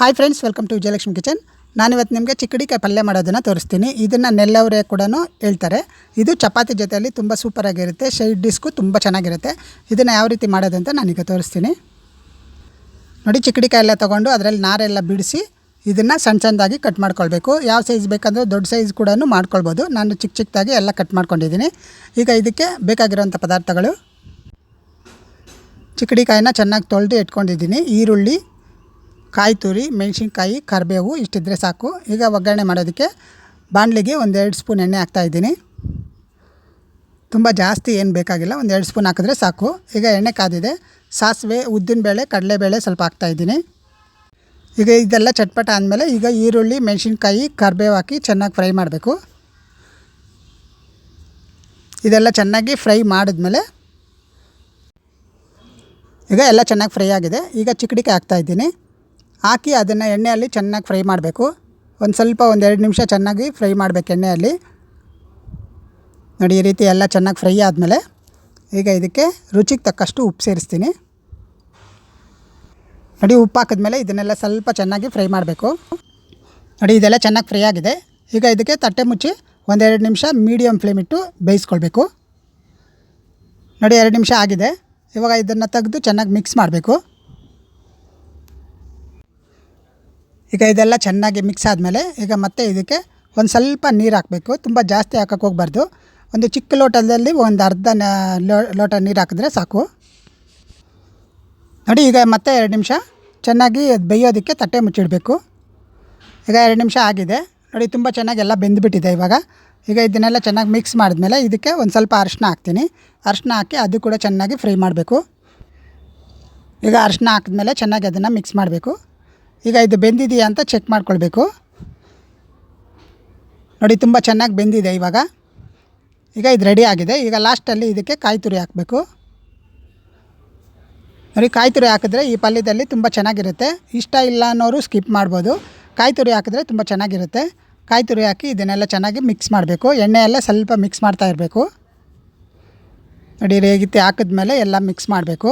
Hi friends welcome to Vijayalakshmi kitchen ನಾನಿವತ್ತು ನಿಮಗೆ ಚಿಕ್ಕಡಿಕಾಯಿ ಪಲ್ಯ ಮಾಡೋದನ್ನು ತೋರಿಸ್ತೀನಿ. ಇದನ್ನು ನೆಲ್ಲವರೆ ಕೂಡ ಹೇಳ್ತಾರೆ. ಇದು ಚಪಾತಿ ಜೊತೆಯಲ್ಲಿ ತುಂಬ ಸೂಪರಾಗಿರುತ್ತೆ ಶೈಡ್ ಡಿಸ್ಕು ತುಂಬ ಚೆನ್ನಾಗಿರುತ್ತೆ. ಇದನ್ನು ಯಾವ ರೀತಿ ಮಾಡೋದಂತ ನಾನೀಗ ತೋರಿಸ್ತೀನಿ. ನೋಡಿ, ಚಿಕ್ಕಡಿಕಾಯಿ ಎಲ್ಲ ತೊಗೊಂಡು ಅದರಲ್ಲಿ ನಾರೆಲ್ಲ ಬಿಡಿಸಿ ಇದನ್ನು ಸಣ್ಣ ಸಣ್ಣದಾಗಿ ಕಟ್ ಮಾಡ್ಕೊಳ್ಬೇಕು. ಯಾವ ಸೈಜ್ ಬೇಕಂದ್ರೆ ದೊಡ್ಡ ಸೈಜ್ ಕೂಡ ಮಾಡ್ಕೊಳ್ಬೋದು. ನಾನು ಚಿಕ್ಕ ಚಿಕ್ಕದಾಗಿ ಎಲ್ಲ ಕಟ್ ಮಾಡ್ಕೊಂಡಿದ್ದೀನಿ. ಈಗ ಇದಕ್ಕೆ ಬೇಕಾಗಿರೋಂಥ ಪದಾರ್ಥಗಳು. ಚಿಕ್ಕಡಿಕಾಯಿನ ಚೆನ್ನಾಗಿ ತೊಳೆದು ಇಟ್ಕೊಂಡಿದ್ದೀನಿ. ಈರುಳ್ಳಿ ಕಾಯಿ ತುರಿ, ಮೆಣಸಿನ್ಕಾಯಿ, ಕರಿಬೇವು ಇಷ್ಟಿದ್ರೆ ಸಾಕು. ಈಗ ಒಗ್ಗರಣೆ ಮಾಡೋದಕ್ಕೆ ಬಾಣಲಿಗೆ ಒಂದೆರಡು ಸ್ಪೂನ್ ಎಣ್ಣೆ ಹಾಕ್ತಾಯಿದ್ದೀನಿ ತುಂಬ ಜಾಸ್ತಿ ಏನು ಬೇಕಾಗಿಲ್ಲ ಒಂದು ಎರಡು ಸ್ಪೂನ್ ಹಾಕಿದ್ರೆ ಸಾಕು. ಈಗ ಎಣ್ಣೆ ಕಾದಿದೆ. ಸಾಸಿವೆ ಉದ್ದಿನಬೇಳೆ ಕಡಲೆಬೇಳೆ ಸ್ವಲ್ಪ ಹಾಕ್ತಾಯಿದ್ದೀನಿ ಈಗ ಇದೆಲ್ಲ ಚಟ್ಪಟ ಆದಮೇಲೆ ಈಗ ಈರುಳ್ಳಿ, ಮೆಣಸಿನ್ಕಾಯಿ, ಕರಿಬೇವು ಹಾಕಿ ಚೆನ್ನಾಗಿ ಫ್ರೈ ಮಾಡಬೇಕು. ಇದೆಲ್ಲ ಚೆನ್ನಾಗಿ ಫ್ರೈ ಮಾಡಿದ್ಮೇಲೆ ಈಗ ಎಲ್ಲ ಚೆನ್ನಾಗಿ ಫ್ರೈ ಆಗಿದೆ. ಈಗ ಚಿಕ್ಕಡಿಕೆ ಹಾಕ್ತಾಯಿದ್ದೀನಿ ಹಾಕಿ ಅದನ್ನು ಎಣ್ಣೆಯಲ್ಲಿ ಚೆನ್ನಾಗಿ ಫ್ರೈ ಮಾಡಬೇಕು. ಒಂದು ಸ್ವಲ್ಪ ಒಂದು ಎರಡು ನಿಮಿಷ ಚೆನ್ನಾಗಿ ಫ್ರೈ ಮಾಡಬೇಕು ಎಣ್ಣೆಯಲ್ಲಿ. ನೋಡಿ, ಈ ರೀತಿ ಎಲ್ಲ ಚೆನ್ನಾಗಿ ಫ್ರೈ ಆದಮೇಲೆ ಈಗ ಇದಕ್ಕೆ ರುಚಿಗೆ ತಕ್ಕಷ್ಟು ಉಪ್ಪು ಸೇರಿಸ್ತೀನಿ. ನೋಡಿ, ಉಪ್ಪು ಹಾಕಿದ್ಮೇಲೆ ಇದನ್ನೆಲ್ಲ ಸ್ವಲ್ಪ ಚೆನ್ನಾಗಿ ಫ್ರೈ ಮಾಡಬೇಕು. ನೋಡಿ, ಇದೆಲ್ಲ ಚೆನ್ನಾಗಿ ಫ್ರೈ ಆಗಿದೆ. ಈಗ ಇದಕ್ಕೆ ತಟ್ಟೆ ಮುಚ್ಚಿ ಒಂದೆರಡು ನಿಮಿಷ ಮೀಡಿಯಮ್ ಫ್ಲೇಮ್ ಇಟ್ಟು ಬೇಯಿಸ್ಕೊಳ್ಬೇಕು. ನೋಡಿ, ಎರಡು ನಿಮಿಷ ಆಗಿದೆ. ಇವಾಗ ಇದನ್ನು ತೆಗೆದು ಚೆನ್ನಾಗಿ ಮಿಕ್ಸ್ ಮಾಡಬೇಕು. ಈಗ ಇದೆಲ್ಲ ಚೆನ್ನಾಗಿ ಮಿಕ್ಸ್ ಆದಮೇಲೆ ಈಗ ಮತ್ತೆ ಇದಕ್ಕೆ ಒಂದು ಸ್ವಲ್ಪ ನೀರು ಹಾಕಬೇಕು. ತುಂಬ ಜಾಸ್ತಿ ಹಾಕಕ್ಕೆ ಹೋಗ್ಬಾರ್ದು. ಒಂದು ಚಿಕ್ಕ ಲೋಟದಲ್ಲಿ ಒಂದು ಅರ್ಧ ಲೋಟ ನೀರು ಹಾಕಿದ್ರೆ ಸಾಕು. ನೋಡಿ ಈಗ ಮತ್ತೆ ಎರಡು ನಿಮಿಷ ಚೆನ್ನಾಗಿ ಬೇಯೋದಕ್ಕೆ ತಟ್ಟೆ ಮುಚ್ಚಿಡಬೇಕು. ಈಗ ಎರಡು ನಿಮಿಷ ಆಗಿದೆ. ನೋಡಿ ತುಂಬ ಚೆನ್ನಾಗಿ ಎಲ್ಲ ಬೆಂದುಬಿಟ್ಟಿದೆ ಇವಾಗ. ಈಗ ಇದನ್ನೆಲ್ಲ ಚೆನ್ನಾಗಿ ಮಿಕ್ಸ್ ಮಾಡಿದ್ಮೇಲೆ ಇದಕ್ಕೆ ಒಂದು ಸ್ವಲ್ಪ ಅರಶಿನ ಹಾಕ್ತೀನಿ. ಅರಶಿನ ಹಾಕಿ ಅದು ಕೂಡ ಚೆನ್ನಾಗಿ ಫ್ರೈ ಮಾಡಬೇಕು. ಈಗ ಅರಶಿನ ಹಾಕಿದ್ಮೇಲೆ ಚೆನ್ನಾಗಿ ಅದನ್ನು ಮಿಕ್ಸ್ ಮಾಡಬೇಕು. ಈಗ ಇದು ಬೆಂದಿದೆಯಾ ಅಂತ ಚೆಕ್ ಮಾಡ್ಕೊಳ್ಬೇಕು. ನೋಡಿ, ತುಂಬ ಚೆನ್ನಾಗಿ ಬೆಂದಿದೆ ಇವಾಗ. ಈಗ ಇದು ರೆಡಿ ಆಗಿದೆ. ಈಗ ಲಾಸ್ಟಲ್ಲಿ ಇದಕ್ಕೆ ಕಾಯಿ ತುರಿ ಹಾಕಬೇಕು. ನೋಡಿ, ಕಾಯಿ ತುರಿ ಹಾಕಿದ್ರೆ ಈ ಪಲ್ಯದಲ್ಲಿ ತುಂಬ ಚೆನ್ನಾಗಿರುತ್ತೆ. ಇಷ್ಟ ಇಲ್ಲ ಅನ್ನೋರು ಸ್ಕಿಪ್ ಮಾಡ್ಬೋದು. ಕಾಯಿ ತುರಿ ಹಾಕಿದ್ರೆ ತುಂಬ ಚೆನ್ನಾಗಿರುತ್ತೆ. ಕಾಯಿ ತುರಿ ಹಾಕಿ ಇದನ್ನೆಲ್ಲ ಚೆನ್ನಾಗಿ ಮಿಕ್ಸ್ ಮಾಡಬೇಕು. ಎಣ್ಣೆಯೆಲ್ಲ ಸ್ವಲ್ಪ ಮಿಕ್ಸ್ ಮಾಡ್ತಾ ಇರಬೇಕು. ನೋಡಿ ರೇಗಿತ್ತೆ ಹಾಕಿದ ಹಾಕಿದ್ಮೇಲೆ ಎಲ್ಲ ಮಿಕ್ಸ್ ಮಾಡಬೇಕು.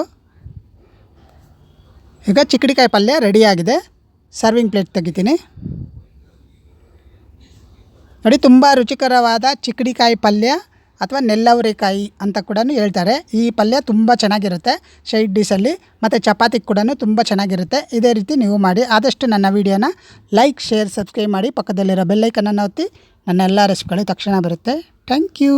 ಈಗ ಚಿಕ್ಕಡಿಕಾಯಿ ಪಲ್ಯ ರೆಡಿಯಾಗಿದೆ ಸರ್ವಿಂಗ್ ಪ್ಲೇಟ್ ತೆಗಿತೀನಿ. ನೋಡಿ, ತುಂಬ ರುಚಿಕರವಾದ ಚಿಕ್ಕಡಿಕಾಯಿ ಪಲ್ಯ ಅಥವಾ ನೆಲ್ಲವರೆಕಾಯಿ ಅಂತ ಕೂಡ ಹೇಳ್ತಾರೆ. ಈ ಪಲ್ಯ ತುಂಬ ಚೆನ್ನಾಗಿರುತ್ತೆ ಶೈಡ್ ಡಿಸಲ್ಲಿ ಮತ್ತು ಚಪಾತಿ ಕೂಡ ತುಂಬ ಚೆನ್ನಾಗಿರುತ್ತೆ. ಇದೇ ರೀತಿ ನೀವು ಮಾಡಿ, ಆದಷ್ಟು ನನ್ನ ವೀಡಿಯೋನ ಲೈಕ್ ಶೇರ್ ಸಬ್ಸ್ಕ್ರೈಬ್ ಮಾಡಿ ಪಕ್ಕದಲ್ಲಿರೋ ಬೆಲ್ಲೈಕನನ್ನು ಒತ್ತಿ, ನನ್ನ ಎಲ್ಲ ರೆಸಿಪಿಗಳು ತಕ್ಷಣ ಬರುತ್ತೆ. Thank you